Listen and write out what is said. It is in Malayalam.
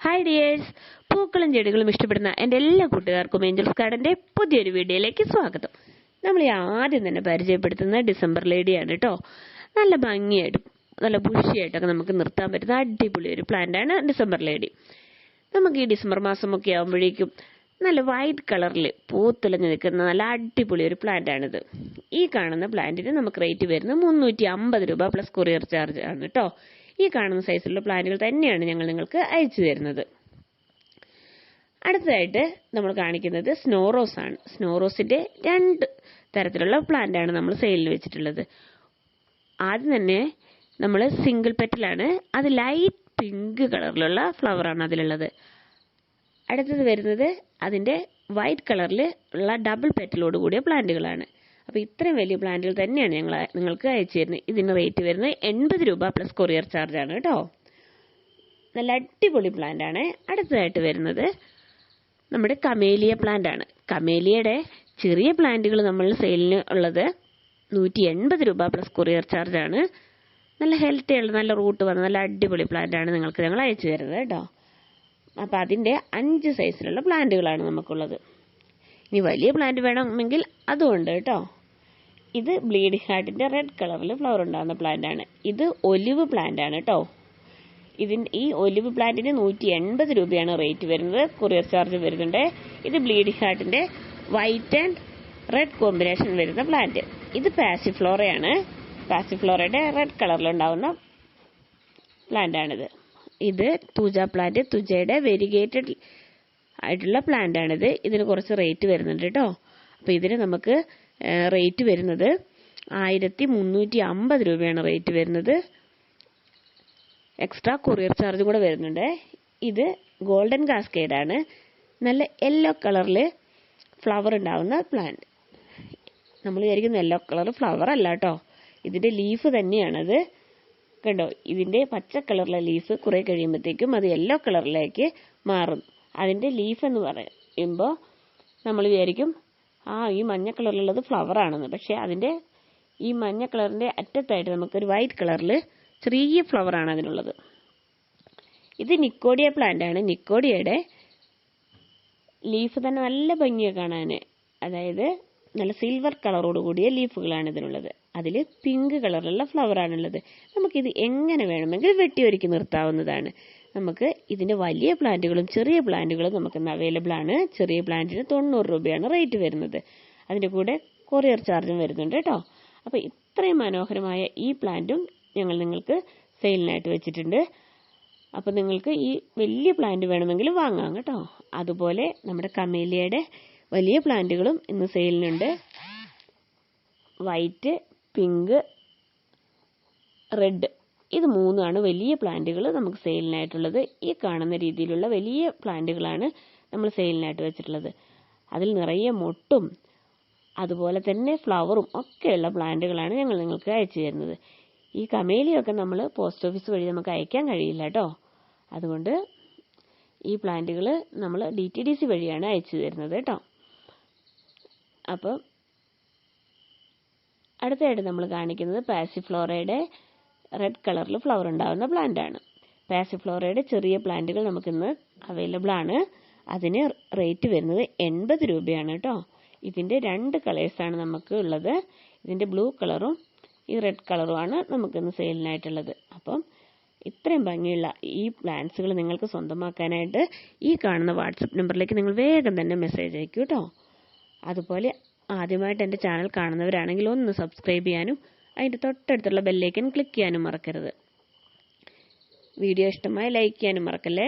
ഹായ് ഡിയേഴ്സ് പൂക്കളും ചെടികളും ഇഷ്ടപ്പെടുന്ന എന്റെ എല്ലാ കൂട്ടുകാർക്കും ഏഞ്ചൽസ് ഗാർഡന്റെ പുതിയൊരു വീഡിയോയിലേക്ക് സ്വാഗതം. നമ്മൾ ഈ ആദ്യം തന്നെ പരിചയപ്പെടുത്തുന്ന ഡിസംബർ ലേഡിയാണ് കേട്ടോ നല്ല ഭംഗിയായിട്ടും നല്ല ബുഷിയായിട്ടൊക്കെ നമുക്ക് നിർത്താൻ പറ്റുന്ന അടിപൊളി ഒരു പ്ലാന്റാണ് ഡിസംബർ ലേഡി നമുക്ക് ഈ ഡിസംബർ മാസമൊക്കെ ആകുമ്പോഴേക്കും നല്ല വൈറ്റ് കളറിൽ പൂത്തുലഞ്ഞ് നിൽക്കുന്ന നല്ല അടിപൊളി ഒരു പ്ലാന്റാണിത് ഈ കാണുന്ന പ്ലാന്റിന് നമുക്ക് റേറ്റ് വരുന്നത് മുന്നൂറ്റി അമ്പത് രൂപ പ്ലസ് കൊറിയർ ചാർജ് ആണ് കേട്ടോ ഈ കാണുന്ന സൈസിലുള്ള പ്ലാനുകൾ തന്നെയാണ് ഞങ്ങൾ നിങ്ങൾക്ക് അയച്ചു തരുന്നത്. അടുത്തതായിട്ട് നമ്മൾ കാണിക്കുന്നത് സ്നോറോസ് ആണ്. സ്നോറോസിന്റെ രണ്ട് തരത്തിലുള്ള പ്ലാന്റ് ആണ് നമ്മൾ സെയിലിൽ വെച്ചിട്ടുള്ളത്. ആദ്യം തന്നെ നമ്മൾ സിംഗിൾ പെറ്റലാണ് അത് ലൈറ്റ് പിങ്ക് കളറിലുള്ള ഫ്ലവറാണ് അതിലുള്ളത്. അടുത്തത് വരുന്നത് അതിന്റെ വൈറ്റ് കളറിൽ ഉള്ള ഡബിൾ പെറ്റലോട് കൂടിയ പ്ലാന്റുകളാണ് അപ്പോൾ ഇത്രയും വലിയ പ്ലാന്റിൽ തന്നെയാണ് ഞങ്ങൾ നിങ്ങൾക്ക് അയച്ചു തരുന്നത്. ഇതിന് റേറ്റ് വരുന്നത് എൺപത് രൂപ പ്ലസ് കൊറിയർ ചാർജാണ് കേട്ടോ. നല്ല അടിപൊളി പ്ലാന്റ് ആണ്. അടുത്തതായിട്ട് വരുന്നത് നമ്മുടെ കമേലിയ പ്ലാന്റ് ആണ്. കമേലിയയുടെ ചെറിയ പ്ലാന്റുകൾ നമ്മൾ സെയിലിന് ഉള്ളത് നൂറ്റി എൺപത് രൂപ പ്ലസ് കൊറിയർ ചാർജാണ് നല്ല ഹെൽത്തി ഉള്ള നല്ല റൂട്ട് വന്ന നല്ല അടിപൊളി പ്ലാന്റ് ആണ് നിങ്ങൾക്ക് ഞങ്ങൾ അയച്ചു തരുന്നത് കേട്ടോ. അപ്പം അതിന്റെ അഞ്ച് സൈസിലുള്ള പ്ലാന്റുകളാണ് നമുക്കുള്ളത്. ഇനി വലിയ പ്ലാന്റ് വേണമെങ്കിൽ അതുമുണ്ട് കേട്ടോ. ഇത് ബ്ലീഡിംഗ് ഹാർട്ടിന്റെ റെഡ് കളറിൽ ഫ്ലവർ ഉണ്ടാകുന്ന പ്ലാന്റ് ആണ്. ഇത് ഒലിവ് പ്ലാന്റ് ആണ് കേട്ടോ ഇതിന് ഈ ഒലിവ് പ്ലാന്റിന് നൂറ്റി എൺപത് രൂപയാണ് റേറ്റ് വരുന്നത്. കൊറിയർ ചാർജ് വരുന്നുണ്ട്. ഇത് ബ്ലീഡിംഗ് ഹാർട്ടിന്റെ വൈറ്റ് ആൻഡ് റെഡ് കോമ്പിനേഷൻ വരുന്ന പ്ലാന്റ് ഇത് പാസിഫ്ലോറയാണ് പാസിഫ്ലോറയുടെ റെഡ് കളറിലുണ്ടാവുന്ന പ്ലാന്റ് ആണിത്. ഇത് തുജ പ്ലാന്റ് തുജയുടെ വെരിഗേറ്റഡ് ആയിട്ടുള്ള പ്ലാന്റ് ആണിത്. ഇതിന് കുറച്ച് റേറ്റ് വരുന്നുണ്ട് കേട്ടോ അപ്പോൾ ഇതിന് നമുക്ക് റേറ്റ് വരുന്നത് ആയിരത്തി മുന്നൂറ്റി അമ്പത് രൂപയാണ് റേറ്റ് വരുന്നത്. എക്സ്ട്രാ കൊറിയർ ചാർജ് കൂടെ വരുന്നുണ്ട്. ഇത് ഗോൾഡൻ കാസ്കേഡ് ആണ്. നല്ല യെല്ലോ കളറിൽ ഫ്ലവർ ഉണ്ടാവുന്ന പ്ലാന്റ് നമ്മൾ വിചാരിക്കുന്ന യെല്ലോ കളർ ഫ്ലവർ അല്ല കേട്ടോ ഇതിന്റെ ലീഫ് തന്നെയാണത്. കണ്ടോ? ഇതിന്റെ പച്ച കളറിലെ ലീഫ് കുറേ കഴിയുമ്പോഴത്തേക്കും അത് യെല്ലോ കളറിലേക്ക് മാറും. അതിന്റെ ലീഫ് എന്ന് പറയുമ്പോൾ നമ്മൾ വിചാരിക്കും ആ ഈ മഞ്ഞ കളറിലുള്ളത് ഫ്ലവർ ആണെന്ന്. പക്ഷെ അതിന്റെ ഈ മഞ്ഞ കളറിന്റെ അറ്റത്തായിട്ട് നമുക്കൊരു വൈറ്റ് കളറിൽ ചെറിയ ഫ്ലവർ ആണ് അതിനുള്ളത്. ഇത് നിക്കോഡിയ പ്ലാന്റ് ആണ്. നിക്കോഡിയയുടെ ലീഫ് തന്നെ നല്ല ഭംഗിയാണ് കാണാൻ അതായത് നല്ല സിൽവർ കളറോട് കൂടിയ ലീഫുകളാണ് ഇതിനുള്ളത്. അതിൽ പിങ്ക് കളറിലുള്ള ഫ്ലവർ ആണുള്ളത്. നമുക്കിത് എങ്ങനെ വേണമെങ്കിൽ വെട്ടിയൊരുക്കി നിർത്താവുന്നതാണ്. നമുക്ക് ഇതിന്റെ വലിയ പ്ലാന്റുകളും ചെറിയ പ്ലാന്റുകളും നമുക്ക് ഇന്ന് അവൈലബിൾ ആണ്. ചെറിയ പ്ലാന്റിന് തൊണ്ണൂറ് രൂപയാണ് റേറ്റ് വരുന്നത്. അതിന്റെ കൂടെ കൊറിയർ ചാർജും വരുന്നുണ്ട് കേട്ടോ. അപ്പോൾ ഇത്രയും മനോഹരമായ ഈ പ്ലാന്റും ഞങ്ങൾ നിങ്ങൾക്ക് സെയിലിനായിട്ട് വെച്ചിട്ടുണ്ട്. അപ്പോൾ നിങ്ങൾക്ക് ഈ വലിയ പ്ലാന്റ് വേണമെങ്കിൽ വാങ്ങാം കേട്ടോ. അതുപോലെ നമ്മുടെ കമേലിയയുടെ വലിയ പ്ലാന്റുകളും ഇന്ന് സെയിലിനുണ്ട് വൈറ്റ് പിങ്ക് റെഡ് ഇത് മൂന്നാണ് വലിയ പ്ലാന്റുകൾ നമുക്ക് സെയിലിനായിട്ടുള്ളത്. ഈ കാണുന്ന രീതിയിലുള്ള വലിയ പ്ലാന്റുകളാണ് നമ്മൾ സെയിലിനായിട്ട് വെച്ചിട്ടുള്ളത്. അതിൽ നിറയെ മൊട്ടും അതുപോലെ തന്നെ ഫ്ലവറും ഒക്കെയുള്ള പ്ലാന്റുകളാണ് ഞങ്ങൾ നിങ്ങൾക്ക് അയച്ചു തരുന്നത്. ഈ കമേലിയൊക്കെ നമ്മൾ പോസ്റ്റ് ഓഫീസ് വഴി നമുക്ക് അയക്കാൻ കഴിയില്ല കേട്ടോ അതുകൊണ്ട് ഈ പ്ലാന്റുകൾ നമ്മൾ ഡി ടി ഡി സി വഴിയാണ് അയച്ചു തരുന്നത് കേട്ടോ അപ്പം അടുത്തതായിട്ട് നമ്മൾ കാണിക്കുന്നത് പാസിഫ്ലോറയുടെ റെഡ് കളറിൽ ഫ്ലവർ ഉണ്ടാകുന്ന പ്ലാന്റ് ആണ്. പാസിഫ്ലോറയുടെ ചെറിയ പ്ലാന്റുകൾ നമുക്കിന്ന് അവൈലബിൾ ആണ്. അതിന് റേറ്റ് വരുന്നത് എൺപത് രൂപയാണ് കേട്ടോ ഇതിന്റെ രണ്ട് കളേഴ്സാണ് നമുക്ക് ഉള്ളത്. ഇതിന്റെ ബ്ലൂ കളറും ഈ റെഡ് കളറുമാണ് നമുക്കിന്ന് സെയിലിനായിട്ടുള്ളത് അപ്പം ഇത്രയും ഭംഗിയുള്ള ഈ പ്ലാന്റ്സുകൾ നിങ്ങൾക്ക് സ്വന്തമാക്കാനായിട്ട് ഈ കാണുന്ന വാട്സപ്പ് നമ്പറിലേക്ക് നിങ്ങൾ വേഗം തന്നെ മെസ്സേജ് അയക്കൂ കേട്ടോ അതുപോലെ ആദ്യമായിട്ട് എന്റെ ചാനൽ കാണുന്നവരാണെങ്കിൽ ഒന്ന് സബ്സ്ക്രൈബ് ചെയ്യാനും അതിന്റെ തൊട്ടടുത്തുള്ള ബെല്ലേക്കൻ ക്ലിക്ക് ചെയ്യാനും മറക്കരുത്. വീഡിയോ ഇഷ്ടമായി ലൈക്ക് ചെയ്യാനും മറക്കല്ലേ?